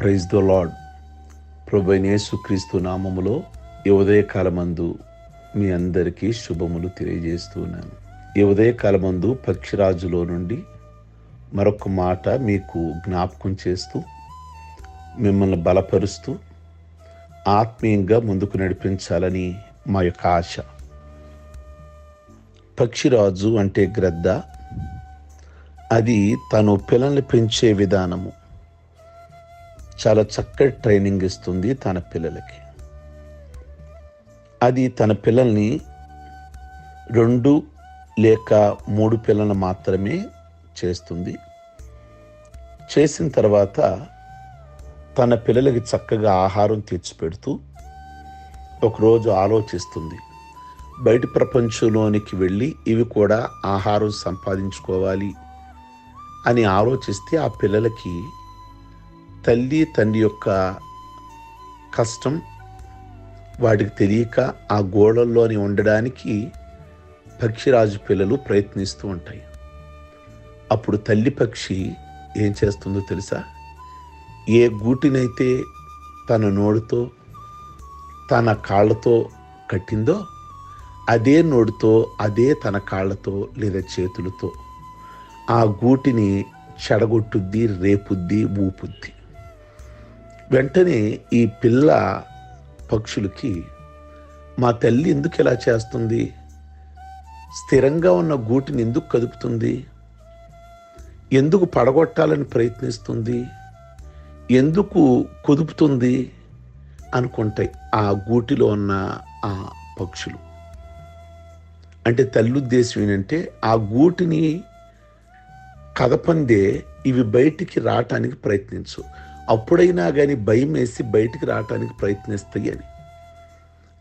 Praise the lord ప్రభు యేసుక్రీస్తు నామములో ఈ ఉదయకాలమందు మీ అందరికీ శుభములు తెలియజేస్తున్నాను ఈ ఉదయకాలమందు పక్షిరాజులో నుండి మరొక మాట మీకు జ్ఞాపకం చేస్తూ మిమ్మల్ని బలపరుస్తూ ఆత్మీయంగా ముందుకు నడిపించాలని మా యొక్క ఆశ. పక్షిరాజు అంటే గ్రద్ద. అది తను పిల్లల్ని పెంచే విధానము. చాలా చక్కటి ట్రైనింగ్ ఇస్తుంది తన పిల్లలకి. అది తన పిల్లల్ని రెండు లేక మూడు పిల్లలు మాత్రమే చేస్తుంది. చేసిన తర్వాత తన పిల్లలకి చక్కగా ఆహారం తెచ్చిపెడుతూ ఒకరోజు ఆలోచిస్తుంది. బయట ప్రపంచంలోనికి వెళ్ళి ఇవి కూడా ఆహారం సంపాదించుకోవాలి అని ఆలోచిస్తే ఆ పిల్లలకి తల్లి తండ్రి యొక్క కష్టం వాటికి తెలియక ఆ గోడల్లోని ఉండడానికి పక్షిరాజు పిల్లలు ప్రయత్నిస్తూ ఉంటాయి. అప్పుడు తల్లి పక్షి ఏం చేస్తుందో తెలుసా? ఏ గూటినైతే తన నోడుతో తన కాళ్ళతో కట్టిందో అదే నోడుతో అదే తన కాళ్ళతో లేదా చేతులతో ఆ గూటిని చెడగొట్టుద్ది రేపుద్ది ఊపుద్ది. వెంటనే ఈ పిల్ల పక్షులకి మా తల్లి ఎందుకు ఇలా చేస్తుంది? స్థిరంగా ఉన్న గూటిని ఎందుకు కదుపుతుంది? ఎందుకు పడగొట్టాలని ప్రయత్నిస్తుంది? ఎందుకు కుదుపుతుంది? అనుకుంటాయి ఆ గూటిలో ఉన్న ఆ పక్షులు. అంటే తల్లి ఉద్దేశం ఏంటంటే ఆ గూటిని కదపందే ఇవి బయటికి రావటానికి ప్రయత్నించు. అప్పుడైనా కానీ భయం వేసి బయటికి రావటానికి ప్రయత్నిస్తాయి అని.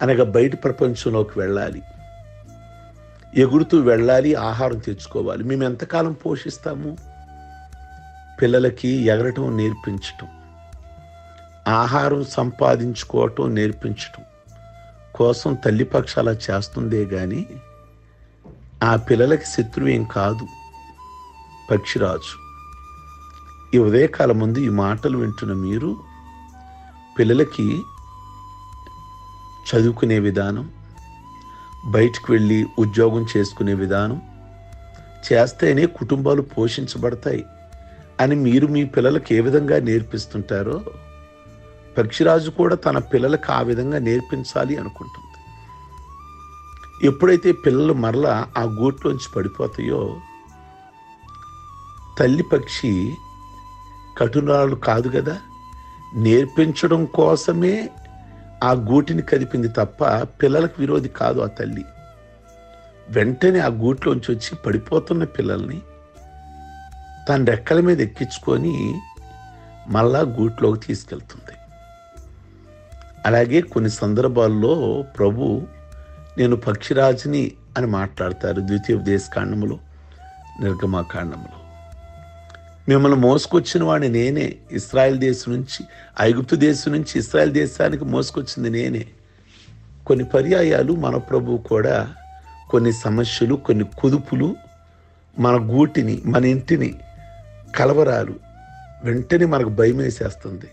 అనగా బయట ప్రపంచంలోకి వెళ్ళాలి. ఎగురుతూ వెళ్ళాలి ఆహారం తెచ్చుకోవాలి. మేము ఎంతకాలం పోషిస్తాము? పిల్లలకి ఎగరటం నేర్పించటం. ఆహారం సంపాదించుకోవటం నేర్పించటం. కోసం తల్లిపక్ష అలా చేస్తుందే కానీ ఆ పిల్లలకి శత్రువు ఏం కాదు. పక్షిరాజు. ఈ ఉదయకాలం ముందు ఈ మాటలు వింటున్న మీరు పిల్లలకి చదువుకునే విధానం బయటకు వెళ్ళి ఉద్యోగం చేసుకునే విధానం చేస్తేనే కుటుంబాలు పోషించబడతాయి అని మీరు మీ పిల్లలకు ఏ విధంగా నేర్పిస్తుంటారో పక్షిరాజు కూడా తన పిల్లలకు ఆ విధంగా నేర్పించాలి అనుకుంటుంది. ఎప్పుడైతే పిల్లలు మరలా ఆ గూట్లోంచి పడిపోతాయో తల్లి పక్షి కఠినాలు కాదు కదా. నేర్పించడం కోసమే ఆ గూటిని కదిపింది తప్ప పిల్లలకు విరోధి కాదు ఆ తల్లి. వెంటనే ఆ గూట్లోంచి వచ్చి పడిపోతున్న పిల్లల్ని తన రెక్కల మీద ఎక్కించుకొని మళ్ళా గూట్లోకి తీసుకెళ్తుంది. అలాగే కొన్ని సందర్భాల్లో ప్రభు నేను పక్షిరాజుని అని మాట్లాడతారు ద్వితీయోపదేశ కాండములో నిర్గమాకాండములో మిమ్మల్ని మోసుకొచ్చిన వాడిని నేనే. ఇస్రాయల్ దేశం నుంచి ఐగుప్తు దేశం నుంచి ఇస్రాయల్ దేశానికి మోసుకొచ్చింది నేనే. కొన్ని పర్యాయాలు మన ప్రభు కూడా కొన్ని సమస్యలు కొన్ని కుదుపులు మన గూటిని మన ఇంటిని కలవరాలు వెంటనే మనకు భయం వేసేస్తుంది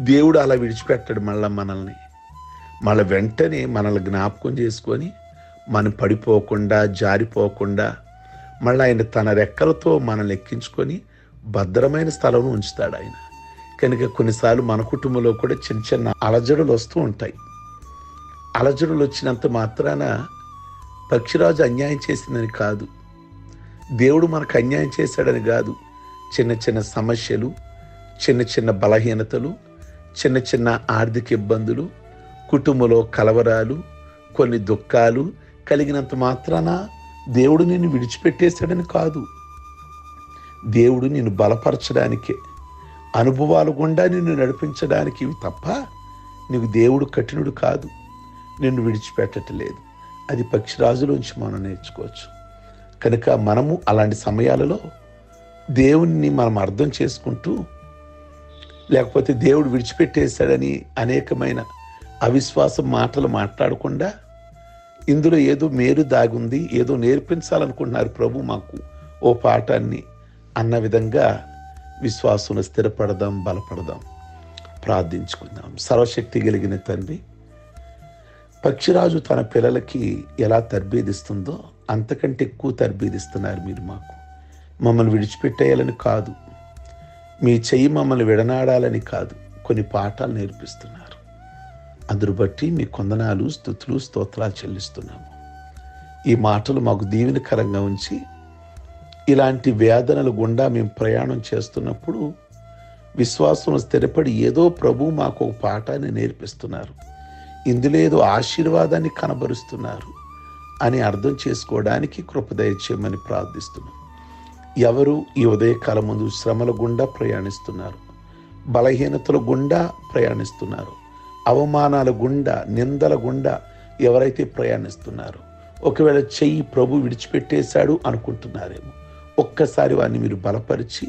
దేవుడు అలా విడిచిపెట్టాడు మళ్ళా మనల్ని. మళ్ళీ వెంటనే మనల్ని జ్ఞాపకం చేసుకొని మనం పడిపోకుండా జారిపోకుండా మళ్ళీ ఆయన తన రెక్కలతో మనల్ని ఎక్కించుకొని భద్రమైన స్థలంలో ఉంచుతాడు ఆయన. కనుక కొన్నిసార్లు మన కుటుంబంలో కూడా చిన్న చిన్న అలజడులు వస్తూ ఉంటాయి. అలజడులు వచ్చినంత మాత్రాన పక్షిరాజు అన్యాయం చేసిందని కాదు. దేవుడు మనకు అన్యాయం చేశాడని కాదు. చిన్న చిన్న సమస్యలు చిన్న చిన్న బలహీనతలు చిన్న చిన్న ఆర్థిక ఇబ్బందులు కుటుంబంలో కలవరాలు కొన్ని దుఃఖాలు కలిగినంత మాత్రాన దేవుడు నిన్ను విడిచిపెట్టేశాడని కాదు. దేవుడు నిన్ను బలపరచడానికే అనుభవాలు గుండా నిన్ను నడిపించడానికి ఇవి తప్ప నీకు దేవుడు కఠినుడు కాదు. నిన్ను విడిచిపెట్టట్లేదు. అది పక్షిరాజులోంచి మనం నేర్చుకోవచ్చు. కనుక మనము అలాంటి సమయాలలో దేవుణ్ణి మనం అర్థం చేసుకుంటూ లేకపోతే దేవుడు విడిచిపెట్టేశాడని అనేకమైన అవిశ్వాస మాటలు మాట్లాడకుండా ఇందులో ఏదో మేలు దాగుంది ఏదో నేర్పించాలనుకుంటున్నారు ప్రభు మాకు. ఓ పాఠాన్ని అన్న విధంగా విశ్వాసం స్థిరపడదాం బలపడదాం. ప్రార్థించుకుందాం. సర్వశక్తి కలిగిన తండ్రి పక్షిరాజు తన పిల్లలకి ఎలా తర్బీదిస్తుందో అంతకంటే ఎక్కువ తర్బీదిస్తున్నారు మీరు మాకు. మమ్మల్ని విడిచిపెట్టేయాలని కాదు మీ చెయ్యి మమ్మల్ని విడనాడాలని కాదు కొన్ని పాఠాలు నేర్పిస్తున్నారు. అందును బట్టి మీ కొందనాలు స్థుతులు స్తోత్రాలు చెల్లిస్తున్నాము. ఈ మాటలు మాకు దీవెనకరంగా ఉంచి ఇలాంటి వేదనల గుండా మేము ప్రయాణం చేస్తున్నప్పుడు విశ్వాసం స్థిరపడి ఏదో ప్రభు మాకు ఒక పాఠాన్ని నేర్పిస్తున్నారు. ఇందులో ఏదో ఆశీర్వాదాన్ని కనబరుస్తున్నారు అని అర్థం చేసుకోవడానికి కృపదయచేయమని ప్రార్థిస్తున్నాం. ఎవరు ఈ ఉదయకాలం ముందు శ్రమల గుండా ప్రయాణిస్తున్నారు? బలహీనతల గుండా ప్రయాణిస్తున్నారు? అవమానాల గుండా నిందల గుండా ఎవరైతే ప్రయాణిస్తున్నారో ఒకవేళ చెయ్యి ప్రభు విడిచిపెట్టేశాడు అనుకుంటున్నారేమో ఒక్కసారి వారిని మీరు బలపరిచి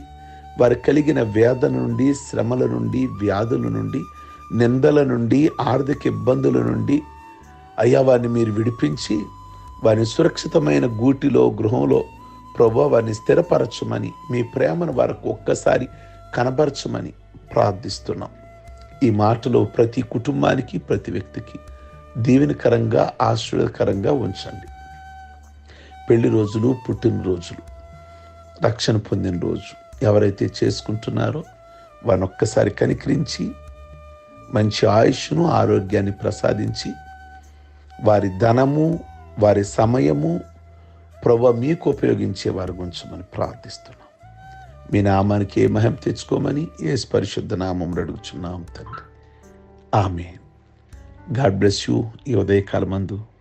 వారు కలిగిన వేదన నుండి శ్రమల నుండి వ్యాధుల నుండి నిందల నుండి ఆర్థిక ఇబ్బందుల నుండి అయ్యా వారిని మీరు విడిపించి వారిని సురక్షితమైన గూటిలో గృహంలో ప్రభు వారిని స్థిరపరచమని మీ ప్రేమను వారికి ఒక్కసారి కనపరచమని ప్రార్థిస్తున్నాం. ఈ మాటలో ప్రతి కుటుంబానికి ప్రతి వ్యక్తికి దీవెనకరంగా ఆశ్రయకరంగా ఉంచండి. పెళ్ళి రోజులు పుట్టినరోజులు రక్షణ పొందిన రోజు ఎవరైతే చేసుకుంటున్నారో వారిని ఒక్కసారి కనికరించి మంచి ఆయుష్ను ఆరోగ్యాన్ని ప్రసాదించి వారి ధనము వారి సమయము ప్రభ మీకు ఉపయోగించే వారి మనం ప్రార్థిస్తున్నాం. మీ నామానికి ఏ మహిమ తెచ్చుకోమని ఏ పరిశుద్ధ నామం అడుగుచున్నాం తండ్రి. ఆమె గాడ్ బ్లెస్ యూ ఈ ఉదయకాలమందు. మందు